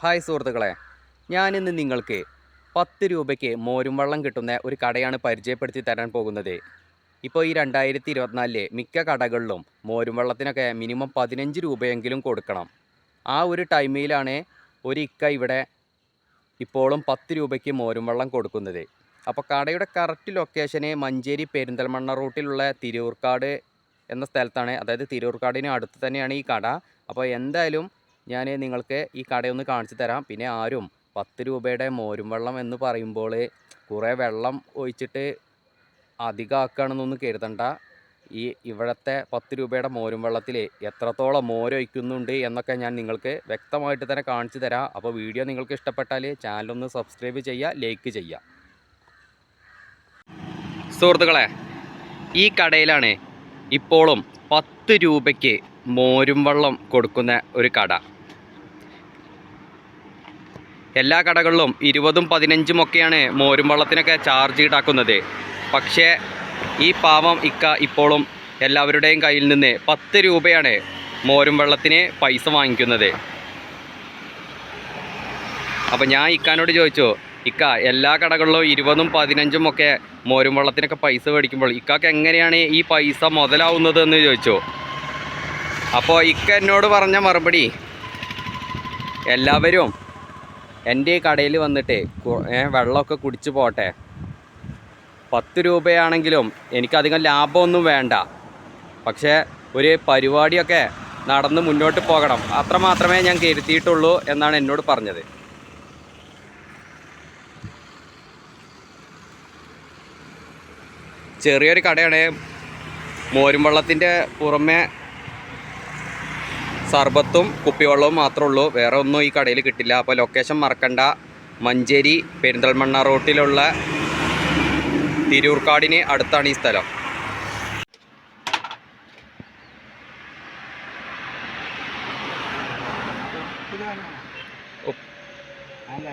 Hi സുഹൃത്തുക്കളെ. ഞാനിന്ന് നിങ്ങൾക്ക് പത്ത് രൂപയ്ക്ക് മോരും വെള്ളം കിട്ടുന്ന ഒരു കടയാണ് പരിചയപ്പെടുത്തി തരാൻ പോകുന്നത്. ഇപ്പോൾ ഈ രണ്ടായിരത്തി ഇരുപത്തിനാലിലെ മിക്ക കടകളിലും മോരും വെള്ളത്തിനൊക്കെ മിനിമം പതിനഞ്ച് രൂപയെങ്കിലും കൊടുക്കണം. ആ ഒരു ടൈമിലാണ് ഒരു ഇക്ക ഇവിടെ ഇപ്പോഴും പത്ത് രൂപയ്ക്ക് മോരും വെള്ളം കൊടുക്കുന്നത്. അപ്പോൾ കടയുടെ കറക്റ്റ് ലൊക്കേഷന് മഞ്ചേരി പെരിന്തൽമണ്ണ റൂട്ടിലുള്ള തിരൂർക്കാട് എന്ന സ്ഥലത്താണ്. അതായത് തിരൂർക്കാടിന് അടുത്ത് തന്നെയാണ് ഈ കട. അപ്പോൾ എന്തായാലും ഞാൻ നിങ്ങൾക്ക് ഈ കടയൊന്ന് കാണിച്ചു തരാം. പിന്നെ ആരും പത്ത് രൂപയുടെ മോരും വെള്ളം എന്ന് പറയുമ്പോൾ കുറേ വെള്ളം ഒഴിച്ചിട്ട് അധികമാക്കുകയാണെന്നൊന്നും കരുതണ്ട. ഈ ഇവിടുത്തെ പത്ത് രൂപയുടെ മോരും വെള്ളത്തിൽ എത്രത്തോളം മോരൊഴിക്കുന്നുണ്ട് എന്നൊക്കെ ഞാൻ നിങ്ങൾക്ക് വ്യക്തമായിട്ട് തന്നെ കാണിച്ചു തരാം. അപ്പോൾ വീഡിയോ നിങ്ങൾക്ക് ഇഷ്ടപ്പെട്ടാൽ ചാനലൊന്ന് സബ്സ്ക്രൈബ് ചെയ്യുക ലൈക്ക് ചെയ്യുക. സുഹൃത്തുക്കളെ ഈ കടയിലാണ് ഇപ്പോഴും പത്ത് രൂപയ്ക്ക് മോരും വെള്ളം കൊടുക്കുന്ന ഒരു കട. എല്ലാ കടകളിലും ഇരുപതും പതിനഞ്ചും ഒക്കെയാണ് മോരും വെള്ളത്തിനൊക്കെ ചാർജ് ഈടാക്കുന്നത്. പക്ഷേ ഈ പാവം ഇക്ക ഇപ്പോഴും എല്ലാവരുടെയും കയ്യിൽ നിന്ന് പത്ത് രൂപയാണ് മോരും വെള്ളത്തിന് പൈസ വാങ്ങിക്കുന്നത്. അപ്പോൾ ഞാൻ ഇക്കാനോട് ചോദിച്ചു ഇക്ക എല്ലാ കടകളിലും ഇരുപതും പതിനഞ്ചും ഒക്കെ മോരും വെള്ളത്തിനൊക്കെ പൈസ മേടിക്കുമ്പോൾ ഇക്കാക്ക് എങ്ങനെയാണ് ഈ പൈസ മുതലാവുന്നത് എന്ന് ചോദിച്ചു. അപ്പോൾ ഇക്ക എന്നോട് പറഞ്ഞ മറുപടി എല്ലാവരും എന്റെ ഈ കടയിൽ വന്നിട്ട് വെള്ളമൊക്കെ കുടിച്ച് പോട്ടെ. പത്ത് രൂപയാണെങ്കിലും എനിക്കധികം ലാഭമൊന്നും വേണ്ട. പക്ഷേ ഒരു പരിപാടിയൊക്കെ നടന്ന് മുന്നോട്ട് പോകണം. അത്ര മാത്രമേ ഞാൻ കരുതിയിട്ടുള്ളൂ എന്നാണ് എന്നോട് പറഞ്ഞത്. ചെറിയൊരു കടയാണ്. മോരും വെള്ളത്തിന്റെ പുറമെ സർബത്തും കുപ്പിവെള്ളവും മാത്രമേ ഉള്ളൂ വേറെ ഒന്നും ഈ കടയിൽ കിട്ടില്ല. അപ്പോൾ ലൊക്കേഷൻ മറക്കണ്ട. മഞ്ചേരി പെരിന്തൽമണ്ണ റോട്ടിലുള്ള തിരൂർക്കാടിന് അടുത്താണ് ഈ സ്ഥലം. അല്ല.